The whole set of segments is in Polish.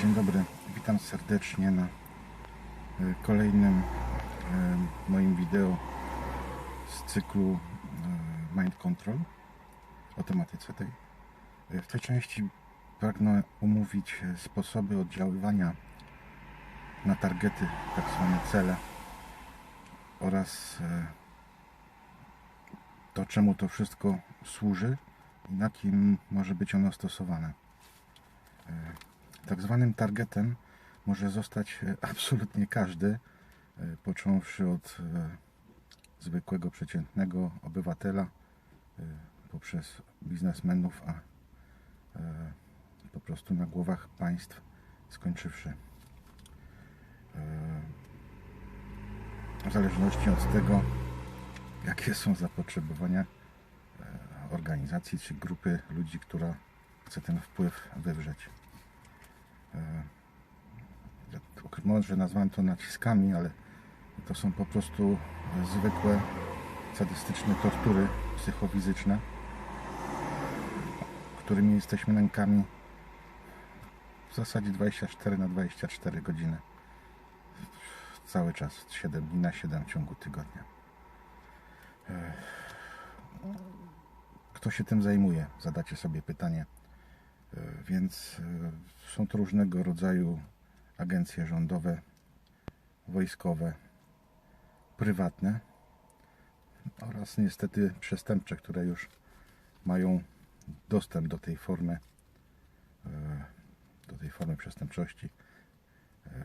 Dzień dobry, witam serdecznie na e, kolejnym e, moim wideo z cyklu e, Mind Control o tematyce tej. W tej części pragnę omówić sposoby oddziaływania na targety, tak zwane cele oraz to, czemu to wszystko służy i na kim może być ono stosowane. Tak zwanym targetem może zostać e, absolutnie każdy, e, począwszy od e, zwykłego, przeciętnego obywatela, poprzez biznesmenów, a po prostu na głowach państw, skończywszy. W zależności od tego, jakie są zapotrzebowania organizacji czy grupy ludzi, która chce ten wpływ wywrzeć. E, Może nazwałem to naciskami, ale to są po prostu e, zwykłe sadystyczne tortury psychofizyczne, którymi jesteśmy nękami w zasadzie 24 na 24 godziny. Cały czas 7 dni na 7 w ciągu tygodnia. E, Kto się tym zajmuje? Zadacie sobie pytanie. E, Więc e, są to różnego rodzaju agencje rządowe, wojskowe, prywatne oraz niestety przestępcze, które już mają dostęp do tej formy e, do tej formy przestępczości,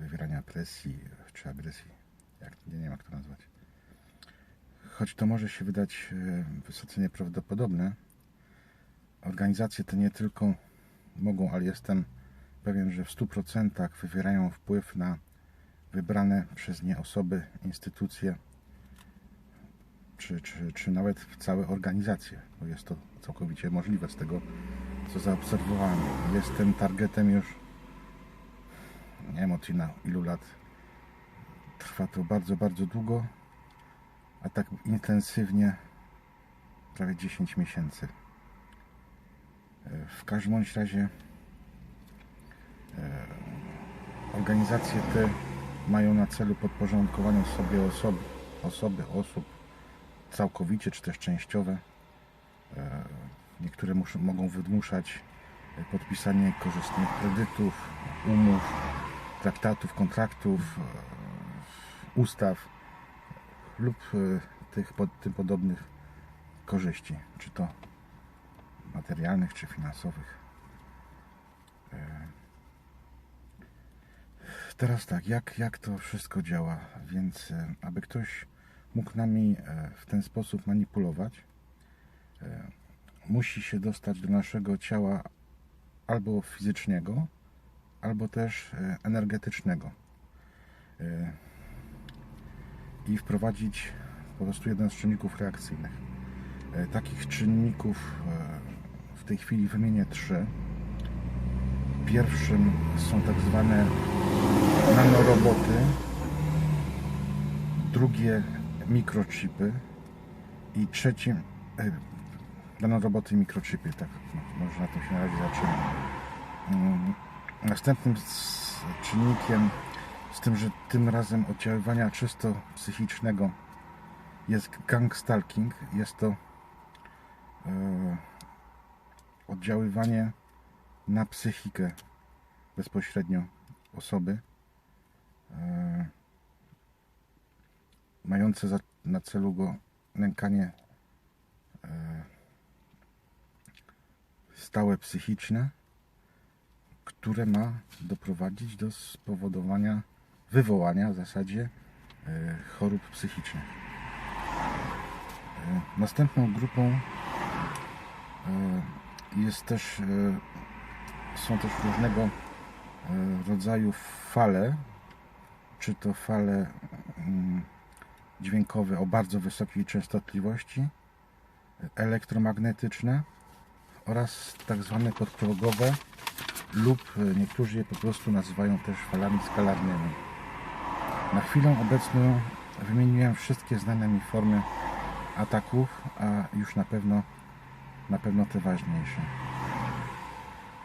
wywierania presji czy agresji, jak, nie wiem jak to nazwać. Choć to może się wydać wysoce nieprawdopodobne, organizacje te nie tylko mogą, ale jestem pewien, że w 100% wywierają wpływ na wybrane przez nie osoby, instytucje, czy, czy, czy nawet całe organizacje, bo jest to całkowicie możliwe z tego, co zaobserwowałem. Jestem targetem już, nie wiem od ilu lat. Trwa to bardzo, bardzo długo, a tak intensywnie prawie 10 miesięcy. W każdym bądź razie e, organizacje te mają na celu podporządkowanie sobie osoby, osoby, osób całkowicie czy też częściowe. E, Niektóre muszą, mogą wymuszać e, podpisanie korzystnych kredytów, umów, traktatów, kontraktów, ustaw lub tych pod, tym podobnych korzyści, czy to materialnych, czy finansowych. E, Teraz tak, jak, jak to wszystko działa? Więc, e, aby ktoś mógł nami e, w ten sposób manipulować, musi się dostać do naszego ciała albo fizycznego, albo też energetycznego. I wprowadzić po prostu jeden z czynników reakcyjnych. Takich czynników tej chwili wymienię trzy. Pierwszym są tak zwane nanoroboty, drugie mikrochipy i trzecim e, nanoroboty i mikrochipy, tak no, może na tym się na razie zaczynamy. Mm, Następnym czynnikiem, z tym, że tym razem oddziaływania czysto psychicznego jest gang stalking, jest to e, oddziaływanie na psychikę bezpośrednio osoby, e, mające na celu go nękanie e, stałe psychiczne, które ma doprowadzić do spowodowania, wywołania w zasadzie e, chorób psychicznych. Następną grupą jest też, e, są też różnego e, rodzaju fale, czy to fale mm, dźwiękowe o bardzo wysokiej częstotliwości, elektromagnetyczne oraz tak zwane podprogowe lub e, niektórzy je po prostu nazywają też falami skalarnymi. Na chwilę obecną wymieniłem wszystkie znane mi formy ataków, a już na pewno na pewno te ważniejsze.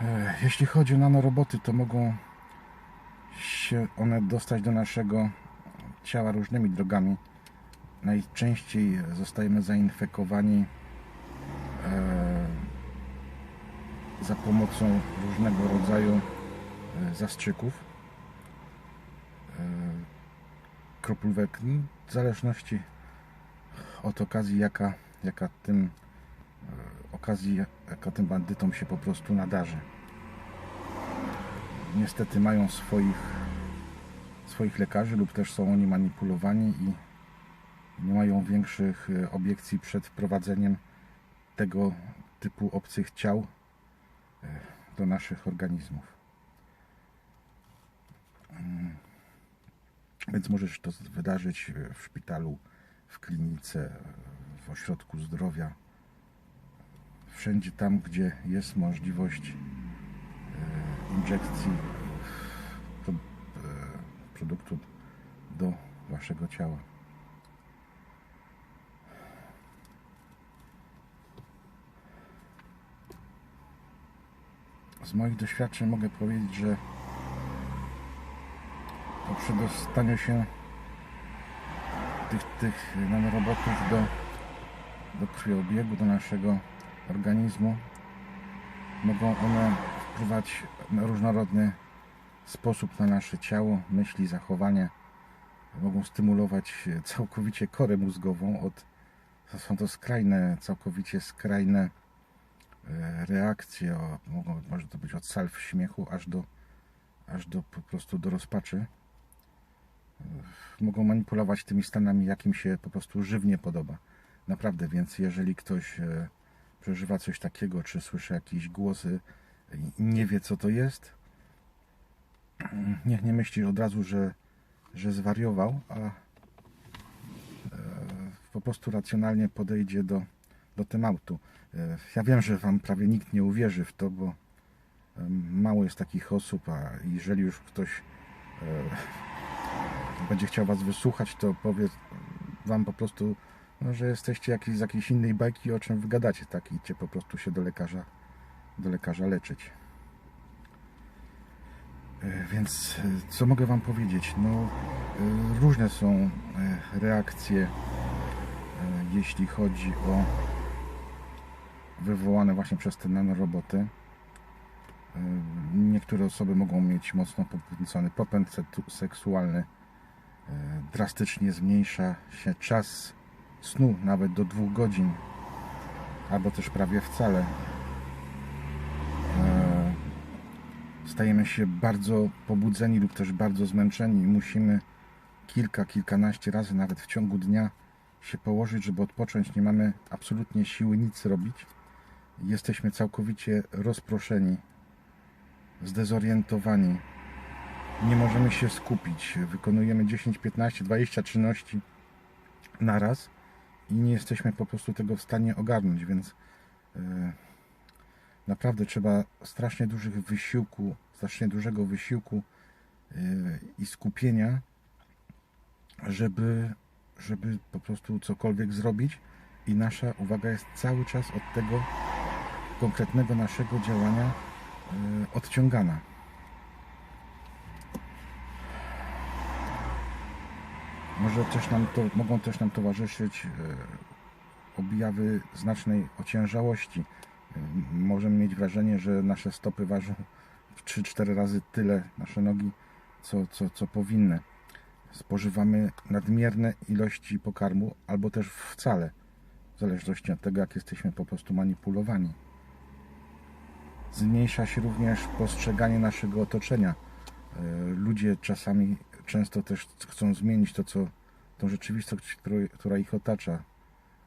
E, Jeśli chodzi o nanoroboty, to mogą się one dostać do naszego ciała różnymi drogami. Najczęściej zostajemy zainfekowani e, za pomocą różnego rodzaju e, zastrzyków, kroplówek, w zależności od okazji, jaka, jaka tym okazji, jaka tym bandytom się po prostu nadarzy. Niestety mają swoich, swoich lekarzy lub też są oni manipulowani i nie mają większych e, obiekcji przed wprowadzeniem tego typu obcych ciał e, do naszych organizmów. Mm. Więc może się to wydarzyć e, w szpitalu, w klinice, e, w ośrodku zdrowia, wszędzie tam, gdzie jest możliwość e, injekcji pro- e, produktu do waszego ciała. Z moich doświadczeń mogę powiedzieć, że po przedostaniu się tych, tych nanorobotów do, do krwiobiegu, do naszego organizmu, mogą one wpływać na różnorodny sposób na nasze ciało, myśli, zachowanie. Mogą stymulować całkowicie korę mózgową od są to skrajne, całkowicie skrajne e, reakcje. Mogą, może to być od salw śmiechu aż do, aż do po prostu do rozpaczy. E, Mogą manipulować tymi stanami, jakim się po prostu żywnie podoba. Naprawdę, więc jeżeli ktoś e, przeżywa coś takiego, czy słyszy jakieś głosy nie wie co to jest, niech nie myśli od razu, że, że zwariował, a e, po prostu racjonalnie podejdzie do, do tematu. E, Ja wiem, że Wam prawie nikt nie uwierzy w to, bo em, mało jest takich osób, a jeżeli już ktoś e, będzie chciał Was wysłuchać, to powie Wam po prostu, że jesteście jakiś, z jakiejś innej bajki, o czym wygadacie, tak? Idźcie po prostu się do lekarza, do lekarza leczyć. E, Więc e, co mogę Wam powiedzieć? No, e, różne są reakcje, jeśli chodzi o wywołane właśnie przez te nanoroboty. Niektóre osoby mogą mieć mocno podkręcony popęd se- seksualny. Drastycznie zmniejsza się czas snu, nawet do dwóch godzin, albo też prawie wcale. E, Stajemy się bardzo pobudzeni lub też bardzo zmęczeni i musimy kilka, kilkanaście razy nawet w ciągu dnia się położyć, żeby odpocząć. Nie mamy absolutnie siły nic robić. Jesteśmy całkowicie rozproszeni, zdezorientowani. Nie możemy się skupić. Wykonujemy 10, 15, 20 czynności naraz i nie jesteśmy po prostu tego w stanie ogarnąć, więc e, naprawdę trzeba strasznie dużych wysiłku, strasznie dużego wysiłku e, i skupienia, żeby, żeby po prostu cokolwiek zrobić i nasza uwaga jest cały czas od tego konkretnego naszego działania e, odciągana. Może też nam to, mogą też nam towarzyszyć e, objawy znacznej ociężałości. E, Możemy mieć wrażenie, że nasze stopy ważą w 3-4 razy tyle, nasze nogi, co, co, co powinny. Spożywamy nadmierne ilości pokarmu, albo też wcale, w zależności od tego, jak jesteśmy po prostu manipulowani. Zmniejsza się również postrzeganie naszego otoczenia. E, Ludzie czasami często też chcą zmienić to, co tą rzeczywistość, która ich otacza.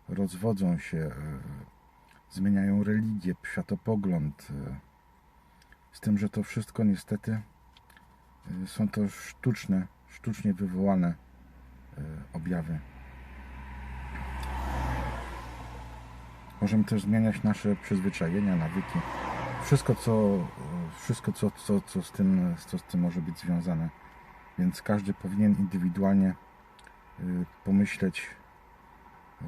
Rozwodzą się, e, zmieniają religię, światopogląd. e, Z tym, że to wszystko niestety e, są to sztuczne, sztucznie wywołane objawy. Możemy też zmieniać nasze przyzwyczajenia, nawyki. Wszystko, co, wszystko co, co, co, z tym, co z tym może być związane. Więc każdy powinien indywidualnie pomyśleć, y,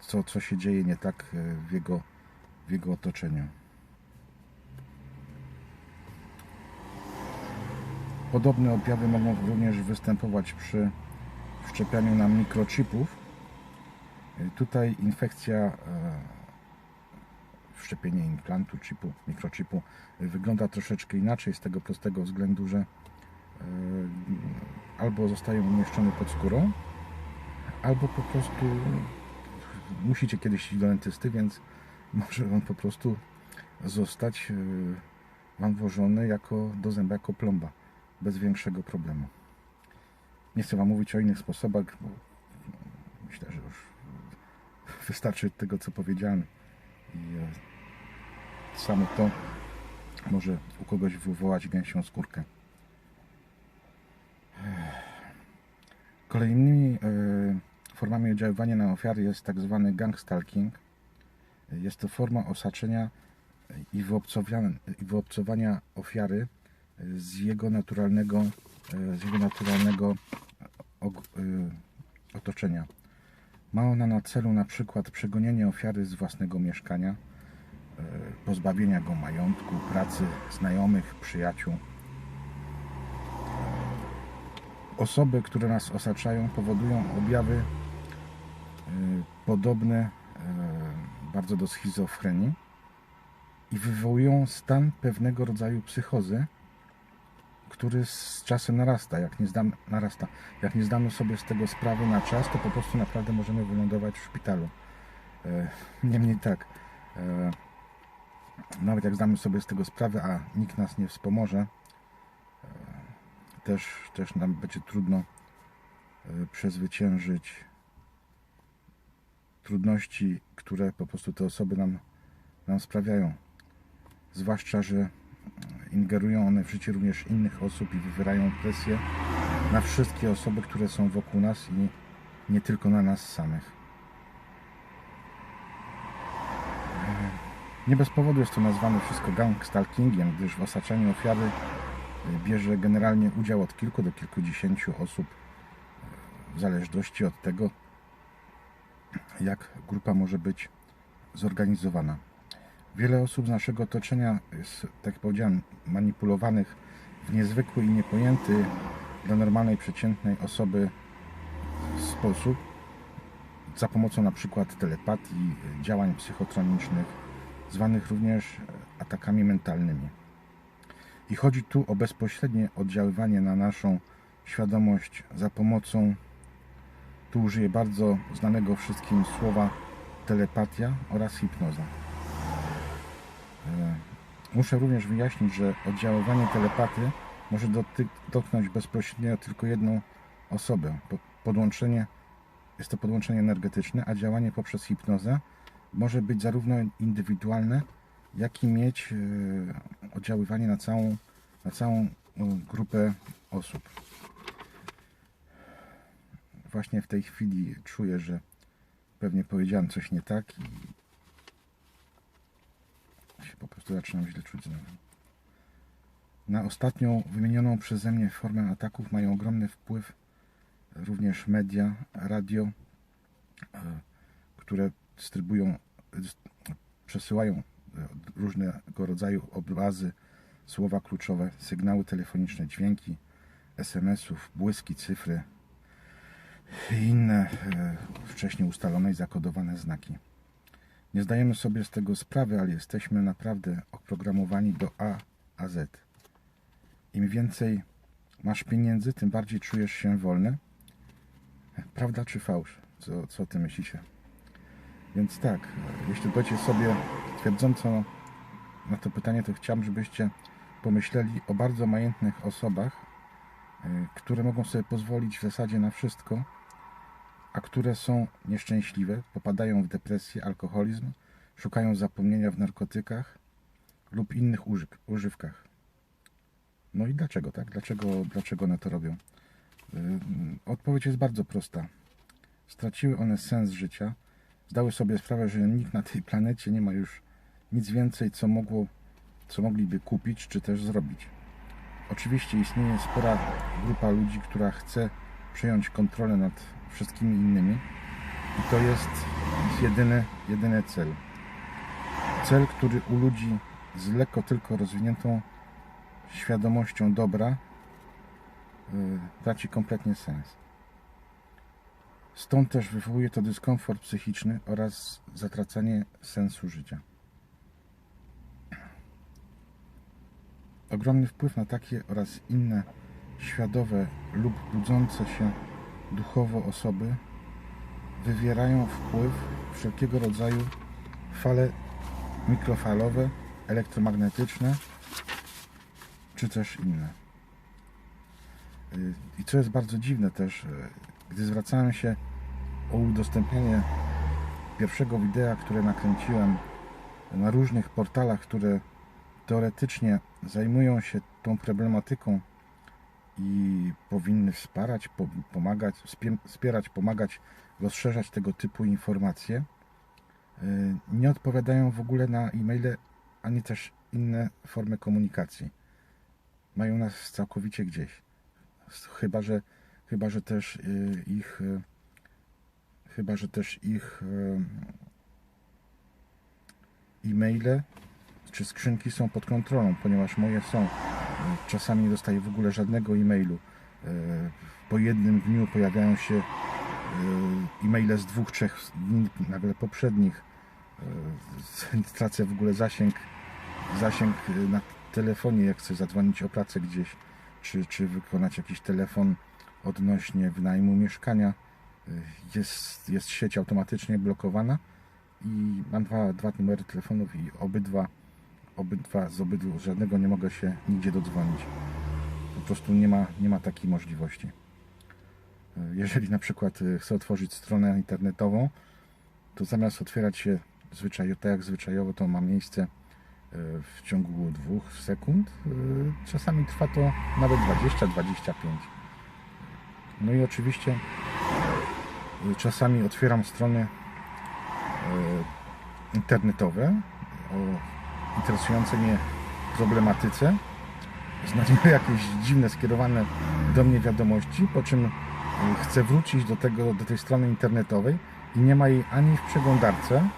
co, co się dzieje nie tak y, w jego, w jego otoczeniu. Podobne objawy mogą również występować przy wszczepianiu nam mikrochipów. Y, Tutaj infekcja, wszczepienie implantu chipu, mikrochipu y, wygląda troszeczkę inaczej z tego prostego względu, że albo zostaje umieszczony pod skórą, albo po prostu musicie kiedyś iść do dentysty, więc może on po prostu zostać e, Wam włożony jako, do zęba jako plomba, bez większego problemu. Nie chcę Wam mówić o innych sposobach, bo myślę, że już wystarczy tego, co powiedziałem. I e, samo to może u kogoś wywołać gęsią skórkę. Kolejnymi e, formami oddziaływania na ofiary jest tak zwany gang stalking. Jest to forma osaczenia i wyobcowania, i wyobcowania ofiary z jego naturalnego, e, z jego naturalnego e, otoczenia. Ma ona na celu na przykład przegonienie ofiary z własnego mieszkania, pozbawienia go majątku, pracy, znajomych, przyjaciół. Osoby, które nas osaczają, powodują objawy e, podobne e, bardzo do schizofrenii i wywołują stan pewnego rodzaju psychozy, który z czasem narasta. Jak nie, zdam, narasta. Jak nie zdamy sobie z tego sprawy na czas, to po prostu naprawdę możemy wylądować w szpitalu. E, Niemniej tak, nawet jak zdamy sobie z tego sprawę, a nikt nas nie wspomoże, też, też nam będzie trudno e, przezwyciężyć trudności, które po prostu te osoby nam, nam sprawiają. Zwłaszcza, że ingerują one w życie również innych osób i wywierają presję na wszystkie osoby, które są wokół nas i nie tylko na nas samych. Nie bez powodu jest to nazwane wszystko gang stalkingiem, gdyż w osaczaniu ofiary bierze generalnie udział od kilku do kilkudziesięciu osób, y, w zależności od tego, jak grupa może być zorganizowana. Wiele osób z naszego otoczenia jest, tak jak powiedziałem, manipulowanych w niezwykły i niepojęty dla normalnej, przeciętnej osoby sposób, za pomocą na przykład telepatii, działań psychotronicznych, zwanych również atakami mentalnymi. I chodzi tu o bezpośrednie oddziaływanie na naszą świadomość za pomocą, tu użyję bardzo znanego wszystkim słowa telepatia oraz hipnoza. E, Muszę również wyjaśnić, że oddziaływanie telepaty może dotknąć bezpośrednio tylko jedną osobę. Po- Podłączenie jest to podłączenie energetyczne, a działanie poprzez hipnozę może być zarówno indywidualne, jak i mieć e, oddziaływanie na całą, na całą e, grupę osób. Właśnie w tej chwili czuję, że pewnie powiedziałem coś nie tak i się po prostu zaczynam źle czuć znowu. Na ostatnią wymienioną przeze mnie formę ataków mają ogromny wpływ również media, radio, e, które dystrybują, dys- przesyłają różnego rodzaju obrazy, słowa kluczowe, sygnały telefoniczne, dźwięki, SMS-ów, błyski, cyfry i inne e, wcześniej ustalone i zakodowane znaki. Nie zdajemy sobie z tego sprawy, ale jesteśmy naprawdę oprogramowani do A a Z. Im więcej masz pieniędzy, tym bardziej czujesz się wolny. Prawda czy fałsz? Co, co ty myślicie? Więc tak, jeśli będziecie sobie twierdząco na to pytanie, to chciałbym, żebyście pomyśleli o bardzo majętnych osobach, y, które mogą sobie pozwolić w zasadzie na wszystko, a które są nieszczęśliwe, popadają w depresję, alkoholizm, szukają zapomnienia w narkotykach lub innych używ- używkach. No i dlaczego tak? Dlaczego, dlaczego one to robią? Yy, Odpowiedź jest bardzo prosta. Straciły one sens życia, zdały sobie sprawę, że nikt na tej planecie nie ma już nic więcej, co, mogło, co mogliby kupić czy też zrobić. Oczywiście istnieje spora grupa ludzi, która chce przejąć kontrolę nad wszystkimi innymi i to jest jedyny, jedyny cel. Cel, który u ludzi z lekko tylko rozwiniętą świadomością dobra y, traci kompletnie sens. Stąd też wywołuje to dyskomfort psychiczny oraz zatracanie sensu życia. Ogromny wpływ na takie oraz inne świadowe lub budzące się duchowo osoby wywierają wpływ wszelkiego rodzaju fale mikrofalowe, elektromagnetyczne czy też inne. Y, I co jest bardzo dziwne też, y, gdy zwracałem się o udostępnienie pierwszego wideo, które nakręciłem na różnych portalach, które teoretycznie zajmują się tą problematyką i powinny wspierać, po- pomagać, wspie- wspierać, pomagać, rozszerzać tego typu informacje, y, nie odpowiadają w ogóle na e-maile ani też inne formy komunikacji. Mają nas całkowicie gdzieś. Chyba, że, chyba, że też y, ich y, chyba, że też ich y, e-maile czy skrzynki są pod kontrolą, ponieważ moje są. Y, Czasami nie dostaję w ogóle żadnego e-mailu. Y, Po jednym dniu pojawiają się y, e-maile z dwóch, trzech dni nagle poprzednich. Y, Tracę w ogóle zasięg, zasięg y, na telefonie, jak chcę zadzwonić o pracę gdzieś, czy, czy wykonać jakiś telefon odnośnie wynajmu mieszkania. Y, Jest, jest sieć automatycznie blokowana i mam dwa, dwa numery telefonów i obydwa, obydwa z obydwu, żadnego nie mogę się nigdzie dodzwonić. Po prostu nie ma, nie ma takiej możliwości. Y, Jeżeli na przykład y, chcę otworzyć stronę internetową, to zamiast otwierać się zwyczaj, tak jak zwyczajowo to ma miejsce w ciągu dwóch sekund, czasami trwa to nawet 20-25. No i oczywiście y, czasami otwieram strony y, internetowe o interesującej mnie problematyce. Znajduję jakieś dziwne skierowane do mnie wiadomości, po czym y, chcę wrócić do, tego, do tej strony internetowej i nie ma jej ani w przeglądarce,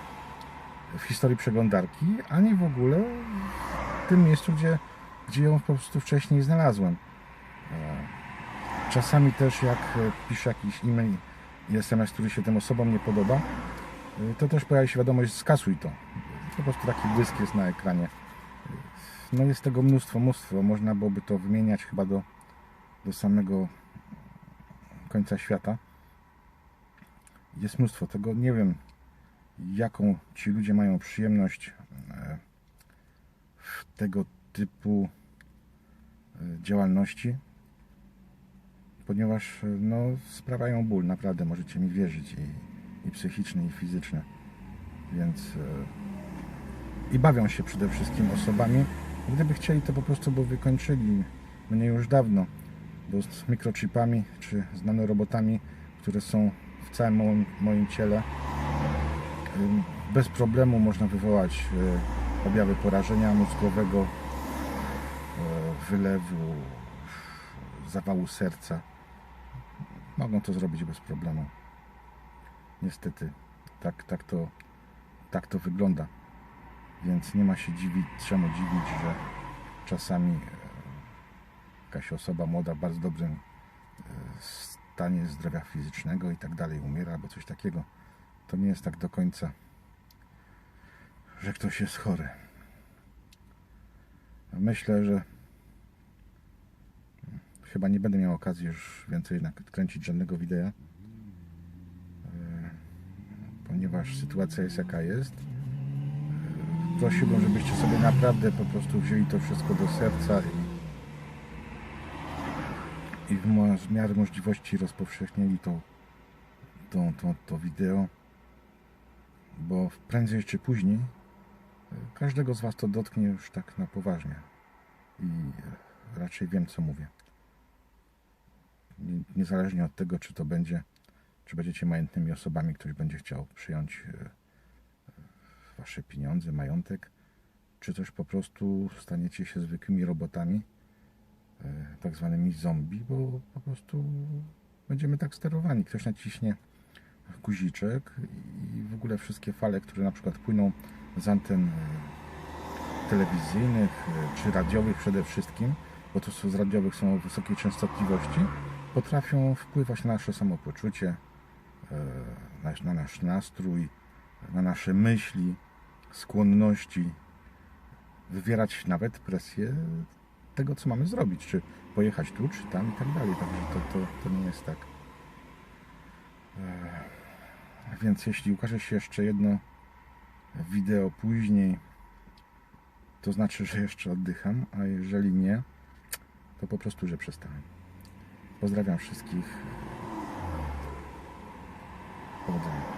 w historii przeglądarki, ani w ogóle w tym miejscu, gdzie, gdzie ją po prostu wcześniej znalazłem. E, Czasami też jak e, piszę jakiś e-mail i SMS, który się tym osobom nie podoba, y, to też pojawia się wiadomość skasuj to. Po prostu taki błysk jest na ekranie. No jest tego mnóstwo, mnóstwo. Można byłoby to wymieniać chyba do, do samego końca świata. Jest mnóstwo tego. Nie wiem, jaką ci ludzie mają przyjemność e, w tego typu e, działalności, ponieważ e, no, sprawiają ból, naprawdę możecie mi wierzyć i, i psychiczny, i fizyczny. Więc e, i bawią się przede wszystkim osobami. Gdyby chcieli, to po prostu by wykończyli mnie już dawno, bo z mikrochipami czy z nanorobotami, które są w całym moim, moim ciele, bez problemu można wywołać e, objawy porażenia mózgowego, wylewu, zawału serca. Mogą to zrobić bez problemu. Niestety, tak, tak, to, tak to wygląda. Więc nie ma się dziwić, czemu dziwić, że czasami e, jakaś osoba młoda w bardzo dobrym e, stanie zdrowia fizycznego i tak dalej umiera albo coś takiego. To nie jest tak do końca, że ktoś jest chory. Myślę, że chyba nie będę miał okazji już więcej nakręcić żadnego wideo, e, ponieważ sytuacja jest jaka jest. E, Prosiłbym, żebyście sobie naprawdę po prostu wzięli to wszystko do serca i, i w miarę możliwości rozpowszechnili to, to, to, to wideo, bo prędzej czy później e, każdego z Was to dotknie już tak na poważnie. I raczej wiem co mówię niezależnie od tego, czy to będzie, czy będziecie majętnymi osobami, ktoś będzie chciał przyjąć e, wasze pieniądze, majątek, czy też po prostu staniecie się zwykłymi robotami, e, tak zwanymi zombie, bo po prostu będziemy tak sterowani. Ktoś naciśnie guziczek i w ogóle wszystkie fale, które na przykład płyną z anten e, telewizyjnych czy radiowych przede wszystkim, bo to z radiowych są wysokiej częstotliwości, potrafią wpływać na nasze samopoczucie, e, na, na nasz nastrój, na nasze myśli, skłonności, wywierać nawet presję tego, co mamy zrobić, czy pojechać tu, czy tam i tak dalej. Także to, to, to nie jest tak. E, Więc jeśli ukaże się jeszcze jedno wideo później, to znaczy, że jeszcze oddycham, a jeżeli nie, to po prostu, że przestałem. Pozdrawiam wszystkich. Powodzenia.